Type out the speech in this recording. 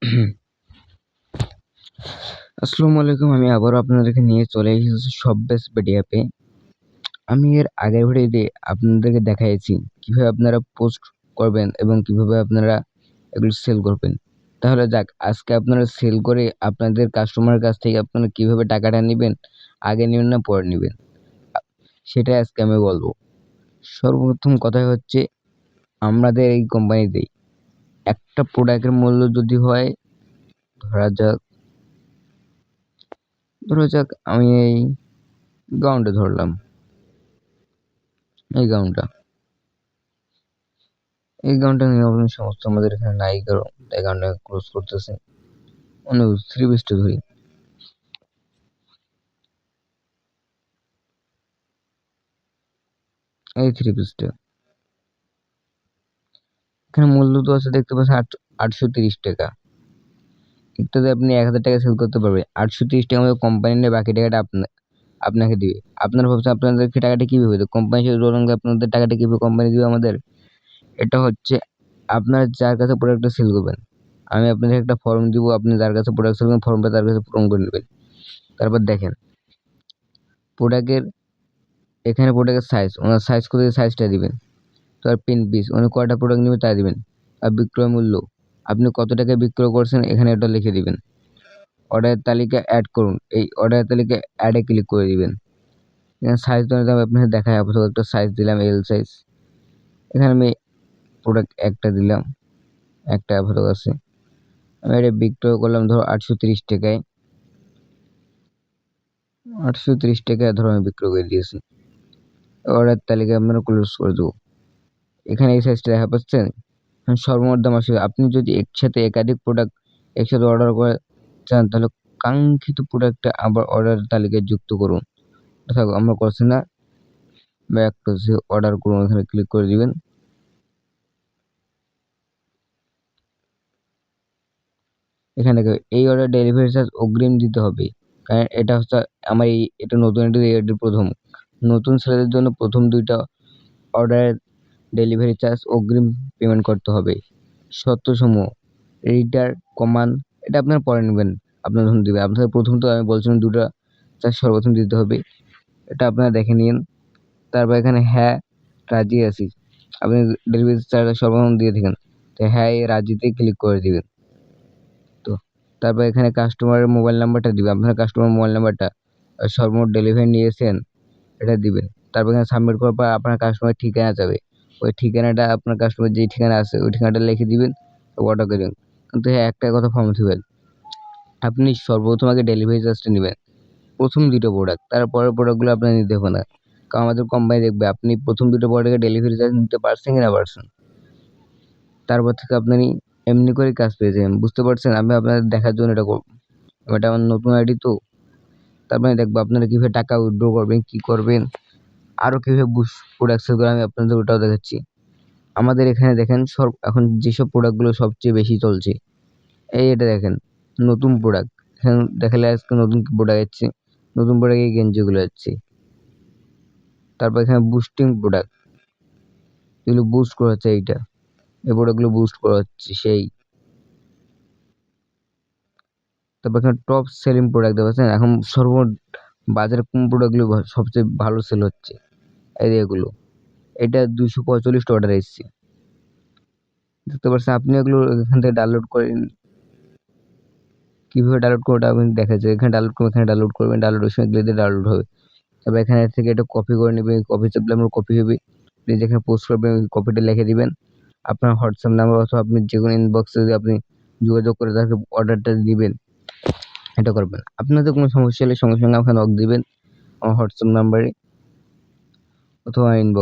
আসসালামু আলাইকুম, আমি আবারও আপনাদেরকে নিয়ে চলে এসেছি সব বেস পেডিয়াপে আমি এর আগের ভিডিওতে আপনাদেরকে দেখাইছি কীভাবে আপনারা পোস্ট করবেন এবং কীভাবে আপনারা এগুলো সেল করবেন। তাহলে যাক, আজকে আপনারা সেল করে আপনাদের কাস্টমারের কাছ থেকে আপনারা কীভাবে টাকাটা নেবেন, আগে নেবেন না পরে নেবেন? সেটাই আজকে আমি বলব। সর্বপ্রথম কথা হচ্ছে, আমাদের এই কোম্পানিতেই একটা প্রোডাক্টের মূল্য যদি হয়, ধরা যাক ধরা যাক আমি এই গাউনটা ধরলাম। এই গাউনটা এই গাউনটা নিয়ে আপনি সমস্ত আমাদের এখানে নাই কারণ এই গাউনটা ক্লোজ করতেছে। অন্য থ্রি পিসটা ধরি। এই থ্রি পিসটা এখানে মূল্য তো আছে, দেখতে পাচ্ছেন আট, আটশো তিরিশ টাকা। ইত্যাদি আপনি এক হাজার টাকা সেল করতে পারবেন। আটশো তিরিশ টাকা মতো কোম্পানি নিয়ে বাকি টাকাটা আপনার আপনাকে দিবে। আপনারা ভাবছেন আপনাদেরকে টাকাটা কীভাবে দেবে কোম্পানি সাথে আপনাদের টাকাটা কীভাবে কোম্পানি দিবে আমাদের? এটা হচ্ছে আপনার যার কাছে প্রোডাক্টটা সেল করবেন। আমি আপনাদের একটা ফর্ম দিব, আপনি যার কাছে প্রোডাক্ট সেল করবেন ফর্মটা তার কাছে পূরণ করে নেবেন। তারপর দেখেন প্রোডাক্টের এখানে প্রোডাক্টের সাইজ ওনার সাইজ করে সাইজটা দিবেন? আর পিন পিস উনি কয়টা প্রোডাক্ট নেবে তাই দিবেন। আর বিক্রয় মূল্য, আপনি কত টাকায় বিক্রয় করছেন, এখানে এটা লিখে দিবেন। অর্ডারের তালিকা অ্যাড করুন, এই অর্ডারের তালিকা অ্যাডে ক্লিক করে দিবেন। এখানে সাইজ আমি আপনাকে দেখাই, আপাতত একটা সাইজ দিলাম এল সাইজ এখানে আমি প্রোডাক্ট একটা দিলাম, একটা আপাতত আছে। আমি এটা বিক্রয় করলাম, ধরো আটশো তিরিশ টাকায়। আটশো তিরিশ টাকায় ধরো আমি বিক্রয় করে দিয়েছি। অর্ডার তালিকা আপনারা ক্লোজ করে দেবো। এখানে এই সাইজটা দেখা পাচ্ছেন সর্বমোট দাম আসবে। আপনি যদি একসাথে একাধিক প্রোডাক্ট একসাথে অর্ডার করে চান, তাহলে কাঙ্ক্ষিত প্রোডাক্টটা আবার অর্ডার তালিকায় যুক্ত করুন। থাকো আমরা করছি না। ব্যাক টু অর্ডার করুন এখানে ক্লিক করে দিবেন। এখানে এই অর্ডার ডেলিভারি চার্জ অগ্রিম দিতে হবে। কারণ এটা হচ্ছে আমার এই, এটা নতুন, এটি প্রথম। নতুন সেলের জন্য প্রথম দুইটা অর্ডারের ডেলিভারি চার্জ অগ্রিম পেমেন্ট করতে হবে। শর্তসমূহ রিটার কমান এটা আপনারা পরে নেবেন। আপনার ধরুন দেবে আপনার প্রথম তো আমি বলছিলাম দুটো চার্জ সর্বপ্রথম দিতে হবে। এটা আপনারা দেখে নিন। তারপর এখানে হ্যাঁ রাজি আছি। আপনি ডেলিভারি চার্জ সর্বপ্রথম দিয়ে থাকেন। তো হ্যাঁ এই রাজিতে ক্লিক করে দিবেন। তো, তারপর এখানে কাস্টমারের মোবাইল নাম্বারটা দিবেন আপনার কাস্টমার মোবাইল নাম্বারটা সর্বমোট ডেলিভারি নিয়েছেন, এটা দিবেন। তারপর এখানে সাবমিট করার পর আপনার কাস্টমারের ঠিকানা যাবে। ওই ঠিকানাটা আপনার কাস্টমার যেই ঠিকানা আছে, ওই ঠিকানাটা লিখে দিবেন অর্ডার করে দেবেন কিন্তু হ্যাঁ একটা কথা ফর্ম দিবেন আপনি সর্বপ্রথম আগে ডেলিভারি চার্জটা নেবেন। প্রথম দুটো প্রোডাক্ট তারপরের প্রোডাক্টগুলো আপনার নিতে হবে না। কারণ আমাদের কোম্পানি দেখবে, আপনি প্রথম দুটো প্রোডাক্টে ডেলিভারি চার্জ নিতে পারছেন কি না। পারছেন তারপর থেকে আপনি এমনি করেই কাজ পেয়ে যাবেন। বুঝতে পারছেন? আমি আপনাদের দেখার জন্য এটা করব। এটা আমার নতুন আইডি তো। তারপরে দেখব আপনারা কীভাবে টাকা উইথড্র করবেন, কী করবেন। আরও কীভাবে বুস প্রোডাক্ট সেল করে আমি আপনাদের ওটাও দেখাচ্ছি। আমাদের এখানে দেখেন সব, এখন যেসব প্রোডাক্টগুলো সবচেয়ে বেশি চলছে, এই এটা দেখেন, নতুন প্রোডাক্ট এখানে দেখালে আজকে নতুন প্রোডাক্ট যাচ্ছে? নতুন প্রোডাক্ট এই গেঞ্জিগুলো যাচ্ছে। তারপর এখানে বুস্টিং প্রোডাক্ট এগুলো বুস্ট করা হচ্ছে এইটা। এই প্রোডাক্টগুলো বুস্ট করা হচ্ছে সেই। তারপর এখানে টপ সেলিং প্রোডাক্ট দেখতে এখন সর্ব বাজারে কোন প্রোডাক্টগুলো সবচেয়ে ভালো সেল হচ্ছে? এগুলো এটা দুশো পঁয়তাল্লিশটা অর্ডার এসেছে। দেখতে পাচ্ছেন, আপনি এগুলো এখান থেকে ডাউনলোড করেন কীভাবে ডাউনলোড করবে আপনি দেখা যায় এখানে ডাউনলোড করবেন এখানে ডাউনলোড করবেন ডাউনলোড সময় গেলে ডাউনলোড হবে। তারপর এখানে থেকে এটা কপি করে নেবেন কপি চাপলে আমার কপি হবে। আপনি যেখানে পোস্ট করবেন, ওই কপিটা লিখে দিবেন। আপনার হোয়াটসঅ্যাপ নাম্বার অথবা আপনি যে কোনো ইনবক্সে যদি আপনি যোগাযোগ করে তাকে অর্ডারটা দিবেন, এটা করবেন। আপনাদের কোনো সমস্যা হলে সঙ্গে সঙ্গে আমাকে নক দিবেন। আমার হোয়াটসঅ্যাপ নাম্বারে অথবা ইনবক্স